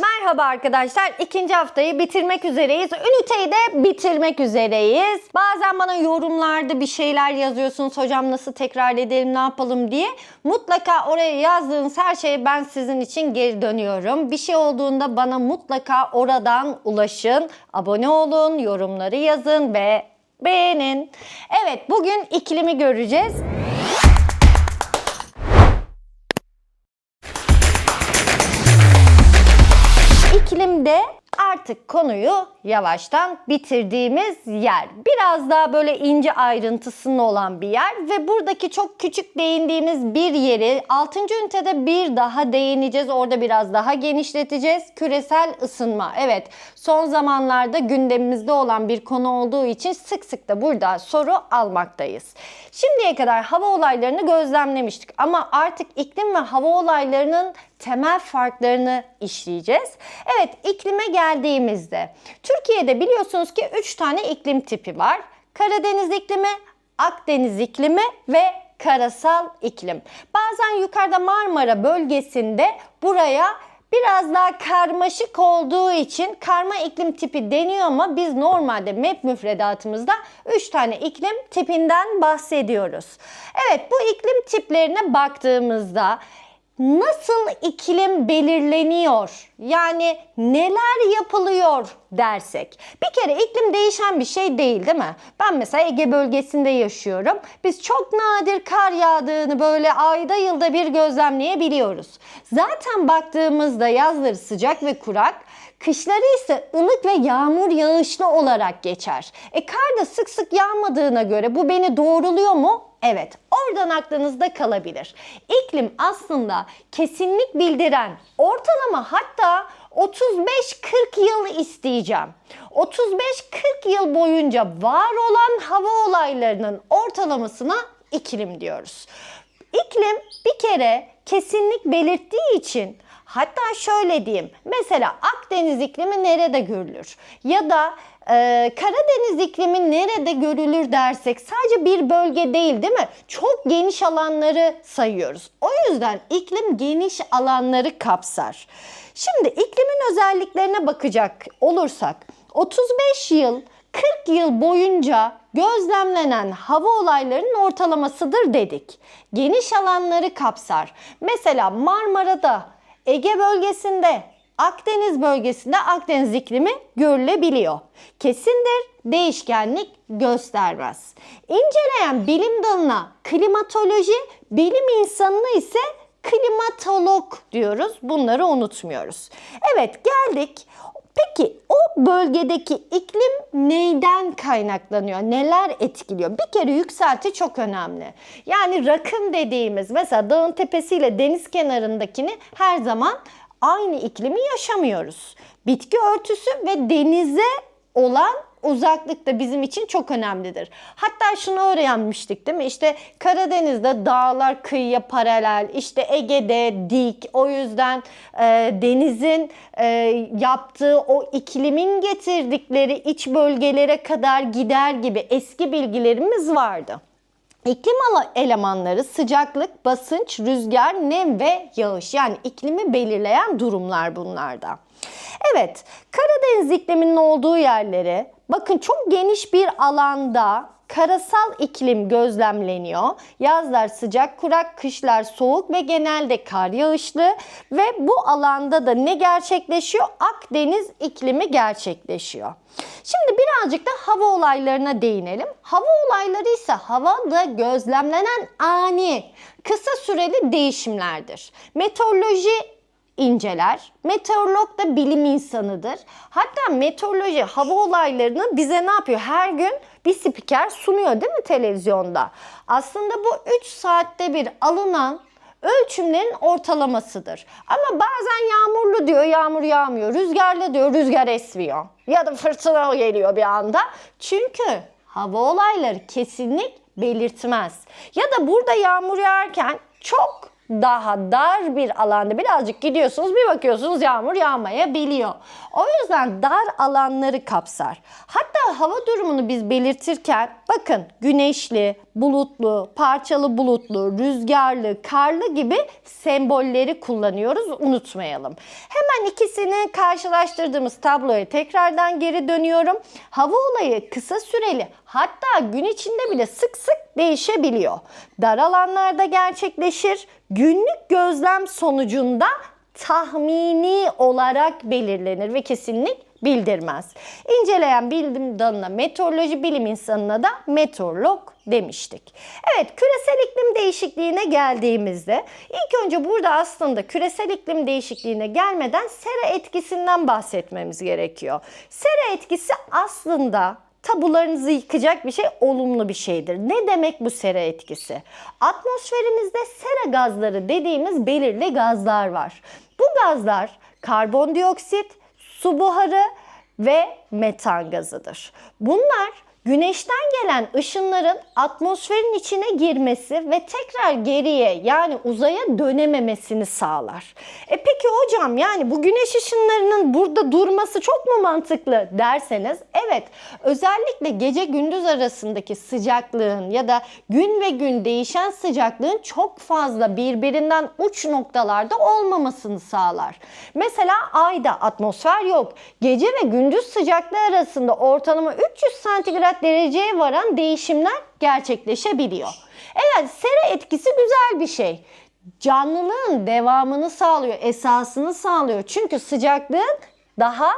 Merhaba arkadaşlar. İkinci haftayı bitirmek üzereyiz. Üniteyi de bitirmek üzereyiz. Bazen bana yorumlarda bir şeyler yazıyorsunuz. Hocam nasıl tekrar edelim, ne yapalım diye. Mutlaka oraya yazdığınız her şeye ben sizin için geri dönüyorum. Bir şey olduğunda bana mutlaka oradan ulaşın. Abone olun, yorumları yazın ve beğenin. Evet, bugün ikilimi göreceğiz. 근데? Artık konuyu yavaştan bitirdiğimiz yer. Biraz daha böyle ince ayrıntısının olan bir yer ve buradaki çok küçük değindiğimiz bir yeri 6. ünitede bir daha değineceğiz. Orada biraz daha genişleteceğiz. Küresel ısınma. Evet son zamanlarda gündemimizde olan bir konu olduğu için sık sık da burada soru almaktayız. Şimdiye kadar hava olaylarını gözlemlemiştik ama artık iklim ve hava olaylarının temel farklarını işleyeceğiz. Evet iklime geldiğimizde Türkiye'de biliyorsunuz ki 3 tane iklim tipi var. Karadeniz iklimi, Akdeniz iklimi ve karasal iklim. Bazen yukarıda Marmara bölgesinde buraya biraz daha karmaşık olduğu için karma iklim tipi deniyor ama biz normalde MEP müfredatımızda 3 tane iklim tipinden bahsediyoruz. Evet bu iklim tiplerine baktığımızda nasıl iklim belirleniyor? Yani neler yapılıyor dersek. Bir kere iklim değişen bir şey değil değil mi? Ben mesela Ege bölgesinde yaşıyorum. Biz çok nadir kar yağdığını böyle ayda yılda bir gözlemleyebiliyoruz. Zaten baktığımızda yazları sıcak ve kurak, Kışları ise ılık ve yağmur yağışlı olarak geçer. E kar da sık sık yağmadığına göre bu beni doğruluyor mu? Evet, oradan aklınızda kalabilir. İklim aslında kesinlik bildiren, ortalama hatta 35-40 yıl isteyeceğim. 35-40 yıl boyunca var olan hava olaylarının ortalamasına iklim diyoruz. İklim bir kere kesinlik belirttiği için Hatta şöyle diyeyim. Mesela Akdeniz iklimi nerede görülür? Ya da e, Karadeniz iklimi nerede görülür dersek sadece bir bölge değil değil mi? Çok geniş alanları sayıyoruz. O yüzden iklim geniş alanları kapsar. Şimdi iklimin özelliklerine bakacak olursak 35 yıl 40 yıl boyunca gözlemlenen hava olaylarının ortalamasıdır dedik. Geniş alanları kapsar. Mesela Marmara'da Ege bölgesinde, Akdeniz bölgesinde Akdeniz iklimi görülebiliyor. Kesindir, değişkenlik göstermez. İnceleyen bilim dalına klimatoloji, bilim insanına ise klimatolog diyoruz. Bunları unutmuyoruz. Evet geldik. Peki o bölgedeki iklim neyden kaynaklanıyor? Neler etkiliyor? Bir kere yükselti çok önemli. Yani rakım dediğimiz mesela dağın tepesiyle deniz kenarındakini her zaman aynı iklimi yaşamıyoruz. Bitki örtüsü ve denize olan uzaklık da bizim için çok önemlidir. Hatta şunu öğrenmiştik değil mi? İşte Karadeniz'de dağlar kıyıya paralel, işte Ege'de dik. O yüzden e, denizin e, yaptığı o iklimin getirdikleri iç bölgelere kadar gider gibi eski bilgilerimiz vardı. İklim elemanları sıcaklık, basınç, rüzgar, nem ve yağış yani iklimi belirleyen durumlar bunlarda. Evet, Karadeniz ikliminin olduğu yerleri bakın çok geniş bir alanda karasal iklim gözlemleniyor. Yazlar sıcak, kurak, kışlar soğuk ve genelde kar yağışlı ve bu alanda da ne gerçekleşiyor? Akdeniz iklimi gerçekleşiyor. Şimdi birazcık da hava olaylarına değinelim. Hava olayları ise havada gözlemlenen ani, kısa süreli değişimlerdir. Meteoroloji inceler. Meteorolog da bilim insanıdır. Hatta meteoroloji hava olaylarını bize ne yapıyor? Her gün bir spiker sunuyor değil mi televizyonda? Aslında bu 3 saatte bir alınan ölçümlerin ortalamasıdır. Ama bazen yağmurlu diyor, yağmur yağmıyor. Rüzgarlı diyor, rüzgar esmiyor. Ya da fırtına geliyor bir anda. Çünkü hava olayları kesinlik belirtmez. Ya da burada yağmur yağarken çok daha dar bir alanda birazcık gidiyorsunuz bir bakıyorsunuz yağmur yağmayabiliyor. O yüzden dar alanları kapsar. Hatta hava durumunu biz belirtirken bakın güneşli, bulutlu, parçalı bulutlu, rüzgarlı, karlı gibi sembolleri kullanıyoruz unutmayalım. Hemen ikisini karşılaştırdığımız tabloya tekrardan geri dönüyorum. Hava olayı kısa süreli hatta gün içinde bile sık sık değişebiliyor. Dar alanlarda gerçekleşir. Günlük gözlem sonucunda tahmini olarak belirlenir ve kesinlik bildirmez. İnceleyen bilim dalına meteoroloji bilim insanına da meteorolog demiştik. Evet küresel iklim değişikliğine geldiğimizde ilk önce burada aslında küresel iklim değişikliğine gelmeden sera etkisinden bahsetmemiz gerekiyor. Sera etkisi aslında tabularınızı yıkacak bir şey, olumlu bir şeydir. Ne demek bu sera etkisi? Atmosferimizde sera gazları dediğimiz belirli gazlar var. Bu gazlar karbondioksit, su buharı ve metan gazıdır. Bunlar güneşten gelen ışınların atmosferin içine girmesi ve tekrar geriye yani uzaya dönememesini sağlar. E peki hocam yani bu güneş ışınlarının burada durması çok mu mantıklı derseniz evet özellikle gece gündüz arasındaki sıcaklığın ya da gün ve gün değişen sıcaklığın çok fazla birbirinden uç noktalarda olmamasını sağlar. Mesela ayda atmosfer yok. Gece ve gündüz sıcaklığı arasında ortalama 300 santigrat dereceye varan değişimler gerçekleşebiliyor. Evet sera etkisi güzel bir şey. Canlılığın devamını sağlıyor, esasını sağlıyor. Çünkü sıcaklığın daha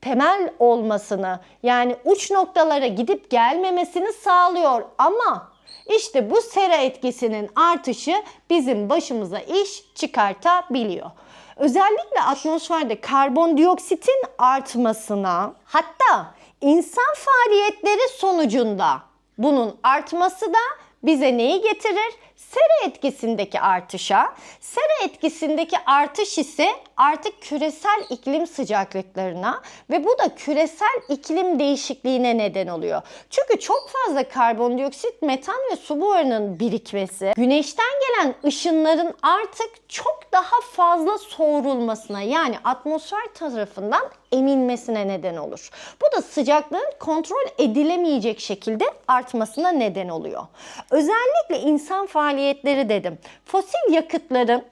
temel olmasını yani uç noktalara gidip gelmemesini sağlıyor ama işte bu sera etkisinin artışı bizim başımıza iş çıkartabiliyor. Özellikle atmosferde karbondioksitin artmasına hatta insan faaliyetleri sonucunda bunun artması da bize neyi getirir? Sera etkisindeki artışa. Sera etkisindeki artış ise artık küresel iklim sıcaklıklarına ve bu da küresel iklim değişikliğine neden oluyor. Çünkü çok fazla karbondioksit, metan ve su buharının birikmesi güneşten gelen ışınların artık çok daha fazla soğurulmasına yani atmosfer tarafından emilmesine neden olur. Bu da sıcaklığın kontrol edilemeyecek şekilde artmasına neden oluyor. Özellikle insan faaliyetleri dedim. Fosil yakıtların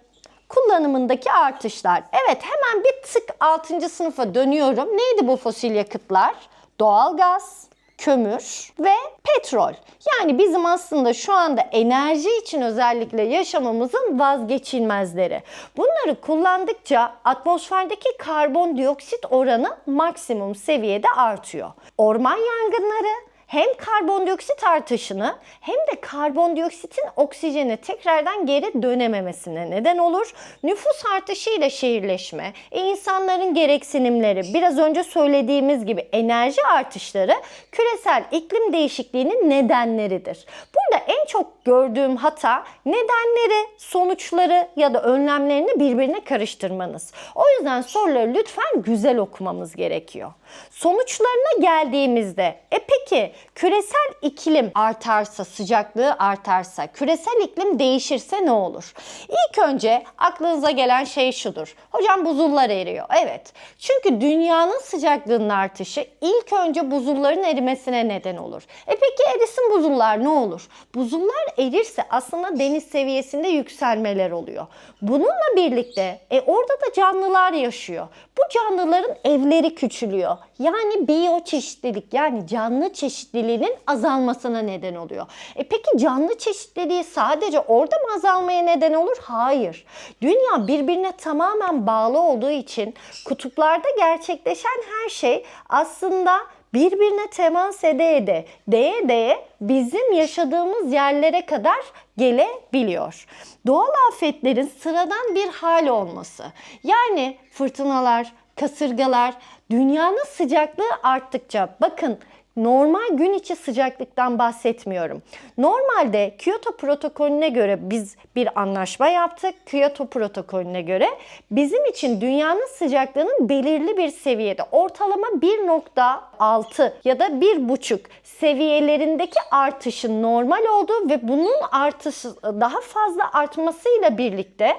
kullanımındaki artışlar. Evet hemen bir tık 6. sınıfa dönüyorum. Neydi bu fosil yakıtlar? Doğalgaz, kömür ve petrol. Yani bizim aslında şu anda enerji için özellikle yaşamamızın vazgeçilmezleri. Bunları kullandıkça atmosferdeki karbondioksit oranı maksimum seviyede artıyor. Orman yangınları hem karbondioksit artışını hem de karbondioksitin oksijene tekrardan geri dönememesine neden olur. Nüfus artışıyla şehirleşme, e, insanların gereksinimleri, biraz önce söylediğimiz gibi enerji artışları küresel iklim değişikliğinin nedenleridir. Burada en çok gördüğüm hata nedenleri, sonuçları ya da önlemlerini birbirine karıştırmanız. O yüzden soruları lütfen güzel okumamız gerekiyor. Sonuçlarına geldiğimizde e peki küresel iklim artarsa, sıcaklığı artarsa, küresel iklim değişirse ne olur? İlk önce aklınıza gelen şey şudur. Hocam buzullar eriyor. Evet. Çünkü dünyanın sıcaklığının artışı ilk önce buzulların erimesine neden olur. E peki erisin buzullar ne olur? Buzullar erirse aslında deniz seviyesinde yükselmeler oluyor. Bununla birlikte e orada da canlılar yaşıyor. Bu canlıların evleri küçülüyor. Yani biyoçeşitlilik yani canlı çeşitliliğinin azalmasına neden oluyor. E peki canlı çeşitliliği sadece orada mı azalmaya neden olur? Hayır. Dünya birbirine tamamen bağlı olduğu için kutuplarda gerçekleşen her şey aslında birbirine temas ede ede, değe değe bizim yaşadığımız yerlere kadar gelebiliyor. Doğal afetlerin sıradan bir hal olması. Yani fırtınalar, kasırgalar, dünyanın sıcaklığı arttıkça bakın normal gün içi sıcaklıktan bahsetmiyorum. Normalde Kyoto protokolüne göre biz bir anlaşma yaptık. Kyoto protokolüne göre bizim için dünyanın sıcaklığının belirli bir seviyede ortalama 1.6 ya da 1.5 seviyelerindeki artışın normal olduğu ve bunun artışı daha fazla artmasıyla birlikte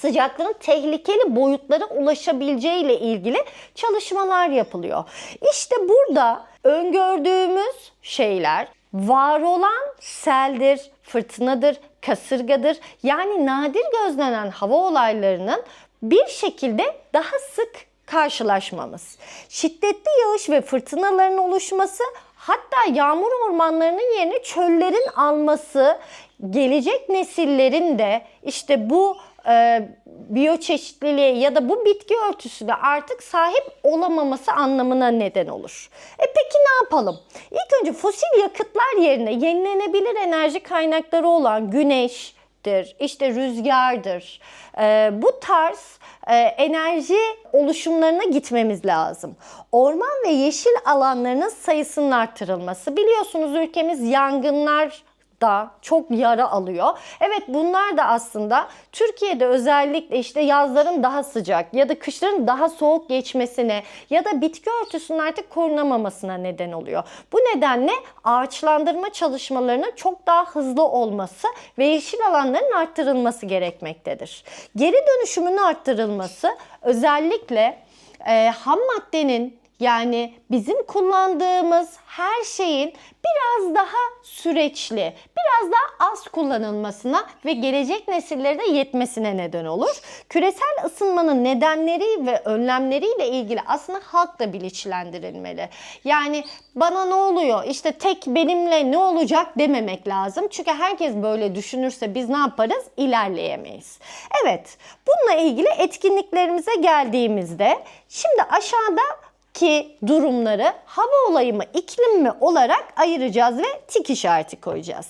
sıcaklığın tehlikeli boyutlara ulaşabileceği ile ilgili çalışmalar yapılıyor. İşte burada öngördüğümüz şeyler var olan seldir, fırtınadır, kasırgadır. Yani nadir gözlenen hava olaylarının bir şekilde daha sık karşılaşmamız. Şiddetli yağış ve fırtınaların oluşması hatta yağmur ormanlarının yerini çöllerin alması gelecek nesillerin de işte bu e, biyoçeşitliliğe ya da bu bitki örtüsüne artık sahip olamaması anlamına neden olur. E peki ne yapalım? İlk önce fosil yakıtlar yerine yenilenebilir enerji kaynakları olan güneş, işte rüzgardır. E, bu tarz e, enerji oluşumlarına gitmemiz lazım. Orman ve yeşil alanlarının sayısının arttırılması. Biliyorsunuz ülkemiz yangınlar da çok yara alıyor. Evet bunlar da aslında Türkiye'de özellikle işte yazların daha sıcak ya da kışların daha soğuk geçmesine ya da bitki örtüsünün artık korunamamasına neden oluyor. Bu nedenle ağaçlandırma çalışmalarının çok daha hızlı olması ve yeşil alanların arttırılması gerekmektedir. Geri dönüşümün arttırılması özellikle e, ham maddenin yani bizim kullandığımız her şeyin biraz daha süreçli, biraz daha az kullanılmasına ve gelecek nesillere de yetmesine neden olur. Küresel ısınmanın nedenleri ve önlemleriyle ilgili aslında halk da bilinçlendirilmeli. Yani bana ne oluyor, işte tek benimle ne olacak dememek lazım. Çünkü herkes böyle düşünürse biz ne yaparız? İlerleyemeyiz. Evet, bununla ilgili etkinliklerimize geldiğimizde şimdi aşağıda ki durumları hava olayı mı iklim mi olarak ayıracağız ve tik işareti koyacağız.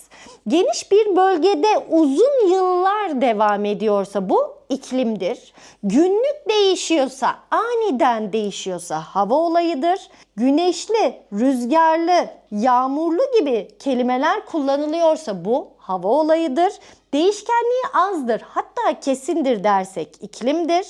Geniş bir bölgede uzun yıllar devam ediyorsa bu iklimdir. Günlük değişiyorsa, aniden değişiyorsa hava olayıdır. Güneşli, rüzgarlı, yağmurlu gibi kelimeler kullanılıyorsa bu hava olayıdır. Değişkenliği azdır hatta kesindir dersek iklimdir.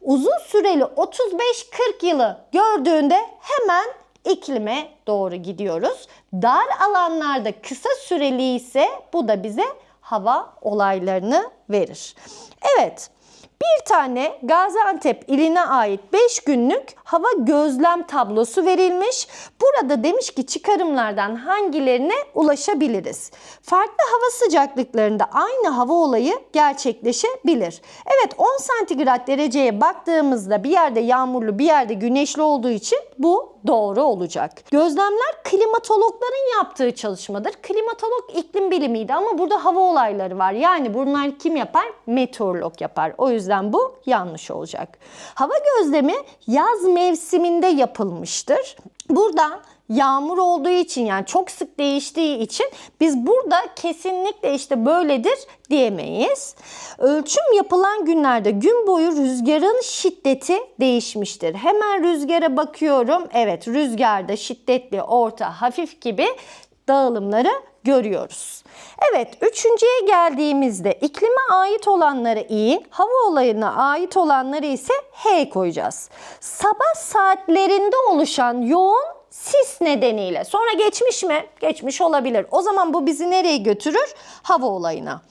Uzun süreli 35-40 yılı gördüğünde hemen iklime doğru gidiyoruz. Dar alanlarda kısa süreli ise bu da bize hava olaylarını verir. Evet. Bir tane Gaziantep iline ait 5 günlük hava gözlem tablosu verilmiş. Burada demiş ki çıkarımlardan hangilerine ulaşabiliriz? Farklı hava sıcaklıklarında aynı hava olayı gerçekleşebilir. Evet 10 santigrat dereceye baktığımızda bir yerde yağmurlu bir yerde güneşli olduğu için bu doğru olacak. Gözlemler klimatologların yaptığı çalışmadır. Klimatolog iklim bilimiydi ama burada hava olayları var. Yani bunlar kim yapar? Meteorolog yapar. O yüzden bu yanlış olacak. Hava gözlemi yaz mevsiminde yapılmıştır. Buradan yağmur olduğu için yani çok sık değiştiği için biz burada kesinlikle işte böyledir diyemeyiz. Ölçüm yapılan günlerde gün boyu rüzgarın şiddeti değişmiştir. Hemen rüzgara bakıyorum. Evet rüzgarda şiddetli, orta, hafif gibi dağılımları görüyoruz. Evet üçüncüye geldiğimizde iklime ait olanları i, hava olayına ait olanları ise h koyacağız. Sabah saatlerinde oluşan yoğun sis nedeniyle. Sonra geçmiş mi? Geçmiş olabilir. O zaman bu bizi nereye götürür? Hava olayına.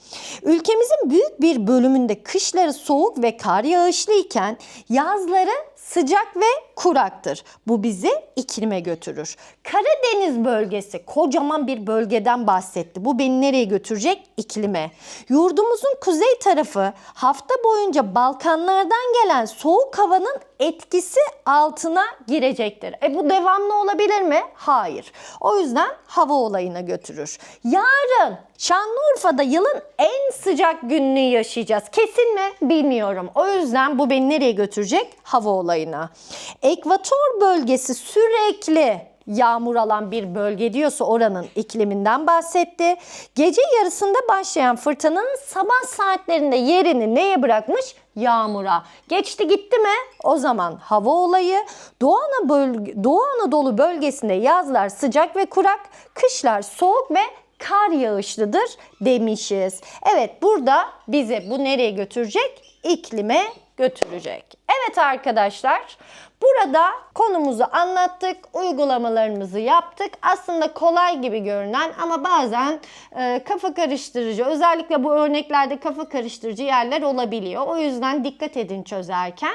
Ülkemizin büyük bir bölümünde kışları soğuk ve kar yağışlı iken yazları sıcak ve kuraktır. Bu bizi iklime götürür. Karadeniz bölgesi kocaman bir bölgeden bahsetti. Bu beni nereye götürecek? İklime. Yurdumuzun kuzey tarafı hafta boyunca Balkanlardan gelen soğuk havanın etkisi altına girecektir. E bu devamlı olabilir mi? Hayır. O yüzden hava olayına götürür. Yarın Şanlıurfa'da yılın en sıcak gününü yaşayacağız. Kesin mi? Bilmiyorum. O yüzden bu beni nereye götürecek? Hava olayına. Ekvator bölgesi sürekli yağmur alan bir bölge diyorsa oranın ikliminden bahsetti. Gece yarısında başlayan fırtınanın sabah saatlerinde yerini neye bırakmış? Yağmura. Geçti gitti mi? O zaman hava olayı. Doğu, bölge, Doğu Anadolu bölgesinde yazlar sıcak ve kurak, kışlar soğuk ve kar yağışlıdır demişiz. Evet burada bize bu nereye götürecek? İklime götürecek. Evet arkadaşlar burada konumuzu anlattık, uygulamalarımızı yaptık. Aslında kolay gibi görünen ama bazen e, kafa karıştırıcı özellikle bu örneklerde kafa karıştırıcı yerler olabiliyor. O yüzden dikkat edin çözerken.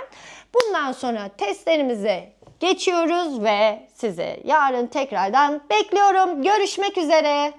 Bundan sonra testlerimize geçiyoruz ve sizi yarın tekrardan bekliyorum. Görüşmek üzere.